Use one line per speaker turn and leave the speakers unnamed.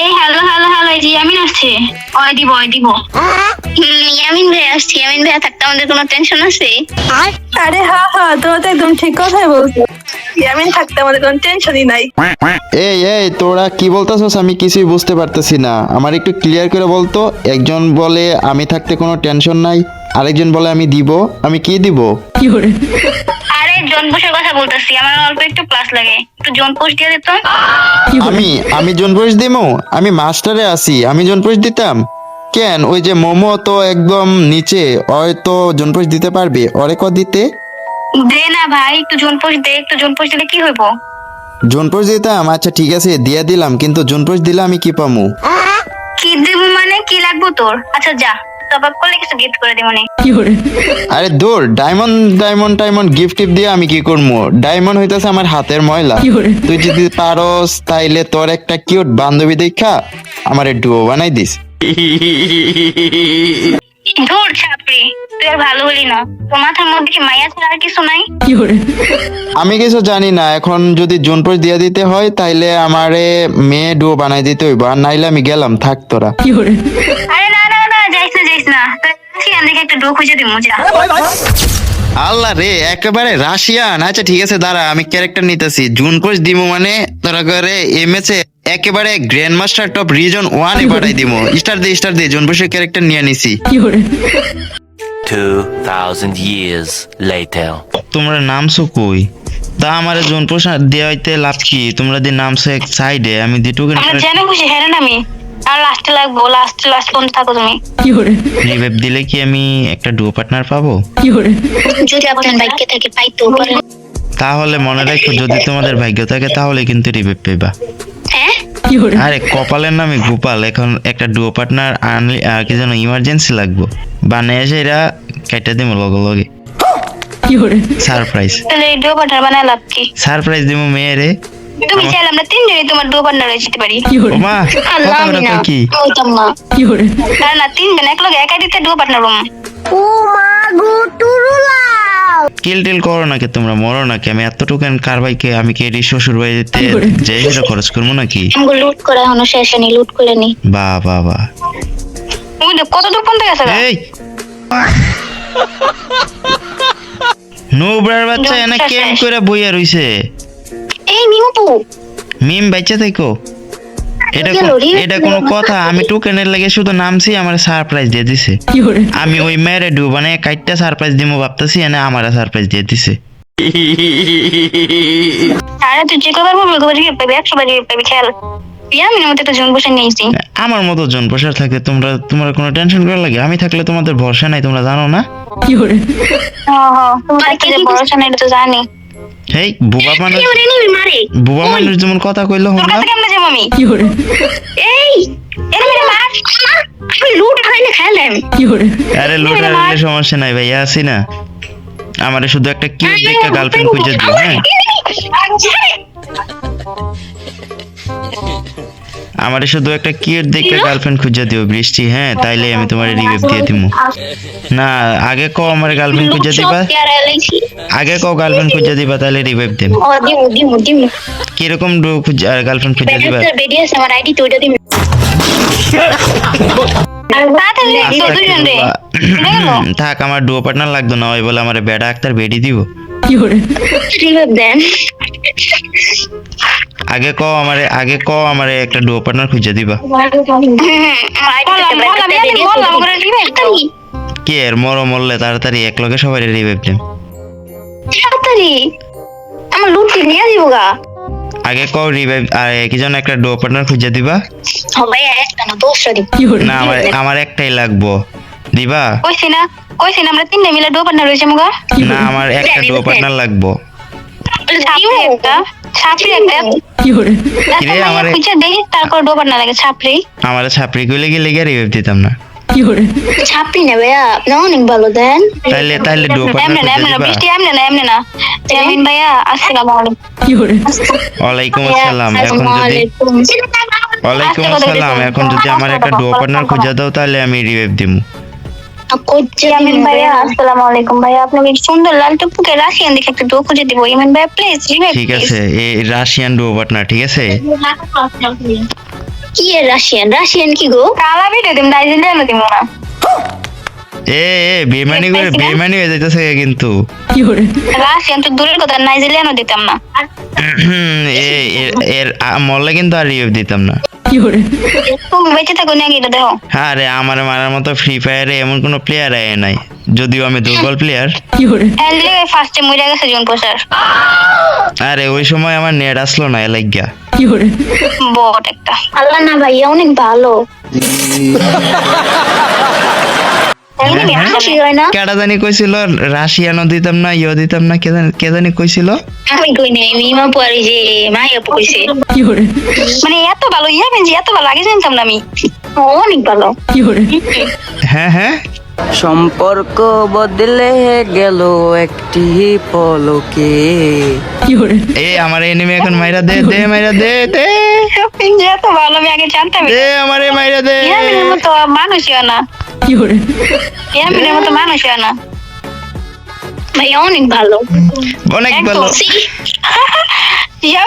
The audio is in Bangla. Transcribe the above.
এই হ্যালো হ্যালো হ্যালো এই যে ইয়ামিন আসছে। ওই দিব ওই দিব। ইয়ামিন ভাই আসছে ইয়ামিন ভাই থাকতে আমাদের কোনো টেনশন আছে?
আরে হ্যাঁ হ্যাঁ তোরা তো একদম ঠিক কথাই বলছো। ইয়ামিন থাকতে আমাদের কোনো টেনশনই নাই।
এই এই তোরা কি বলতেছস? আমি কিছুই বুঝতে পারতেছি না। আমার একটু ক্লিয়ার করে বলতো একজন বলে আমি থাকতে কোনো টেনশন নাই আরেকজন বলে আমি দিব আমি কি দিব?
আরে জনপোষের কথা বলতেছি আমার অল্প একটু প্লাস লাগে। একটু জনপোষ দিয়ে দিত।
আমি আমি জনপ্রশ দিমু? আমি মাস্টারে আছি আমি জনপ্রশ দিতাম। কেন? ওই যে মোমো তো একদম নিচে ওই তো দিতে পারবে? ওরে ক দিতে।
দে না ভাই একটু জনপোষ দে একটু জনপোষ দিলে কি হইব?
জনপ্রশ দিতাম? আচ্ছা ঠিক আছে দিয়া দিলাম কিন্তু জনপ্রশ দিলে আমি কি পামু?
কি দিব মানে? কি লাগবো তোর? আচ্ছা যা। টপ আপ করলে কিছু গিফট করে দে মানে
আরে দূর ডায়মন্ড ডায়মন্ড টাইমন্ড গিফট টিপ দিয়ে আমি কি করব ডায়মন্ড হইতাছে আমার হাতের ময়লা। তুই যদি পারস তাইলে তোর একটা কিউট বান্ধবী দেখা আমার ডুও বানাই দিস।
ধুর ছাপড়ি তুই আর ভালো হলি না। তোর মাথার মধ্যে কি মাইয়া ছাড়া আর কিছু নাই?
আমি কিছু জানি না এখন যদি জোনপোষ দিয়ে দিতে হয় তাইলে আমারে মেয়ে ডুও বানাই দিতে হইব। আর নাইলে আমি গেলাম থাক তোরা।
আরে না যাইস দেখে একটা ডো খুঁজে দিব যা।
আল্লাহ রে একেবারে রাশিয়ান। আচ্ছা ঠিক আছে দাঁড়া আমি ক্যারেক্টার নিতেছি। জুন কোচ দিমু মানে? তোরা করে এমএসএ একেবারে grand master top region one এ পাঠাই দিমু। স্টার দে স্টার দে জুন কোচের ক্যারেক্টার নিয়ে নিছি।
2,000 years later.
তোমরা নামছো কই? তা আমার জোন পোষা দেওয়াইতে লাভ কি? তোমরা যে নামছো এক সাইডে আমি টোকেন
আমরা জানে খুশি হ্যাঁ না আমি আর লাস্টে লাগবো লাস্ট লাস্ট পর্যন্ত থাকো তুমি।
রিভাইভ দিলে কি আমি একটা ডুও পার্টনার পাবো?
যদি আপনার বাইকে থাকে পাইতেও পারেন
তাহলে মনে রাখো যদি তোমাদের ভাগ্য থাকে তাহলে কিন্তু রিভাইভ পেবা
হ্যাঁ?
আরে কপালের নামে গোপাল। এখন একটা ডুও পার্টনার আনলি আর কি যেন ইমার্জেন্সি লাগবো। বানিয়ে এসে এরা কেটে দিব লগে লগে। সারপ্রাইজ
তাহলে এই ডো পার্টনার বানায় লাভ কি?
সারপ্রাইজ দিব মেয়েরে।
তুমি চাইলে আমরা তিনজনই তোমার পার্টনার যেতে পারি।
ওমা
আল্লাহ আমি না।
কি
না তিনজন এক লগে একা দিতে ডো পার্টনার রুম।
কিল টিল করো নাকি তোমরা মরো নাকি? আমি এতটুকু কার ভাইকে আমি কি এটি শ্বশুর বাড়িতে যে সেটা খরচ করব নাকি?
লুট করা এখনও শেষ হয়নি লুট করে নি।
বা বা বা।
কত দূর পর্যন্ত গেছে গা?
এই! নোবরার বাচ্চা এনে কেম করে বইয়া রইছে?
এই
মিম থাকো। এটা এটা কোনো কথা আমি টোকেনের লাগে শুধু নামছি আমার সারপ্রাইজ দিয়ে দিছে। আমি ওই মেয়েরে ডুবানে কাইটটা সারপ্রাইজ দিমু ভাবতেছি এনে আমার সারপ্রাইজ দিয়ে দিছে।
আরে তুই যে কবার বলবি কবার রিভিউ পাবি একশো বার রিভিউ পাবি খেয়াল। মতো জন বসে নিয়েছি
আমার মতো জন প্রসার থাকতে তোমরা তোমার কোনো টেনশন করা লাগে? আমি থাকলে তোমাদের ভরসা নাই তোমরা জানো না?
একটা ভরসা নাই তো জানি।
হেই বুবা মানুষ বুবা মানুষ যেমন কথা কইলো হল
এই এর মেরে মার আমি লুট খাইলে খাইলাম
আরে সমস্যা নাই ভাইয়া আছি না আমারে শুধু একটা কিউট দেখে গার্লফ্রেন্ড খুঁজে দিও হ্যাঁ আমারে শুধু একটা কিউট দেখে গার্লফ্রেন্ড খুঁজে দিও বৃষ্টি হ্যাঁ তাইলে আমি তোমার রিভিউ দিয়ে দিমু। না আগে কও আমার গার্লফ্রেন্ড খুঁজে দিবা। আগে কও গার্লফ্রেন্ড খুঁজে দিবা তাইলে রিভাইভ দেব
ও দিমু দিমু দিমু।
কীরকম গার্লফ্রেন্ড খুঁজে দিবা?
ব্যাটার বেরিয়ে আছে আমার আইডি তো ওটা দিমু।
আচ্ছা,
দুজন রে।
থাক আমার ডুও পার্টনার লাগতো না ওই বলে আমার বেড়া আক্তার বেডি দিব।
রিভাইভ দেন।
আগে কও আমারে আগে কও আমারে একটা ডুও পার্টনার খুঁজে দিবা। কে এর মরো মরলে তাড়াতাড়ি এক লগে সবাই রিভাইভ দেব
তাড়াতাড়ি? আমার লুট নিয়ে দিব গা।
আগে কও রিভাইভ আর কি যেন একটা ডুও পার্টনার খুঁজে দিবা।
সবাই একটা না দোষটা দিব।
না আমার আমার একটাই লাগবো। দিবা?
কইছি না কইছি না আমরা তিনটে মিলে ডো পার্টনার রয়েছে মুগা।
না আমার একটা ডুও পার্টনার লাগবো।
একটা ছাপড়ি একটা।
কিরে, আমারে-
খুঁজে দেখি তারপর ডো পার্টনার লাগে ছাপড়ি।
আমার ছাপড়ি কইলে গেলে গিয়ে রিভাইভ দিতাম না।
ছাপড়ি না ভাইয়া আপনি অনেক ভালো দেন।
তাইলে তাইলে ডুও
না
খুঁজে
না বৃষ্টি এমনে না এমনে না। জামিন ভাইয়া আসসালামু আলাইকুম
ওয়ালাইকুম আসসালাম এখন যদি ওয়ালাইকুম আসসালাম এখন যদি আমার একটা ডুও পার্টনার খুঁজে দাও তাহলে আমি রিভাইভ দিমু। ঠিক আছে রাশিয়ান ডুও পার্টনার ঠিক আছে?
কি রাশিয়ান? রাশিয়ান কি গো?
কালা ভিডিও দিম না।
এ এ বেমানি করে বেমানি হয়ে যাইতেছে কিন্তু?
রাশিয়ান তো দূরের কথা নাইজেরিয়ানও দিতাম না।
হুম, এ এর- কিন্তু আর রিভিউ দিতাম না।
বেঁচে থাকো নাকি এটা দেখো।
আরে আমার মারার মতো ফ্রি ফায়ারে এমন কোনো প্লেয়ার আয় নাই। যদিও আমি দুর্বল প্লেয়ার
এলে ফার্স্টে মরে গেছে জুন প্রসার
আরে ওই সময় আমার নেট আসলো না এলাইগা
বট একটা।
আল্লাহ না ভাইয়া অনেক ভালো
এমনি
হ্যাঁ,
হাসি
কি হয় না
কেডা জানি কইছিল রাশিয়ানও দিতাম না ইয়ে দিতাম না কে জানি- কে জানি কইছিল?
আমি কই নাই মিমা পরে যে মাইয়া কইছে
মানে এত ভালো ইয়া বেঞ্জি এত ভালো আগে জানতাম না আমি।
অনেক ভালো।
হ্যাঁ হ্যাঁ।
সম্পর্ক বদলে গেল একটি পলকে।
এ আমার এনিমি এখন মাইরা দে দে মাইরা দে দে।
এত ভালো আমি আগে জানতাম
দে আমারে মাইরা দে।
ইয়ামিনের মতো মানুষ হয় না। কি করে? ইয়ামিনের মতো মানুষ হয় না।
ভাইয়া অনেক ভালো।
অনেক ভালো।
সি
ইয়া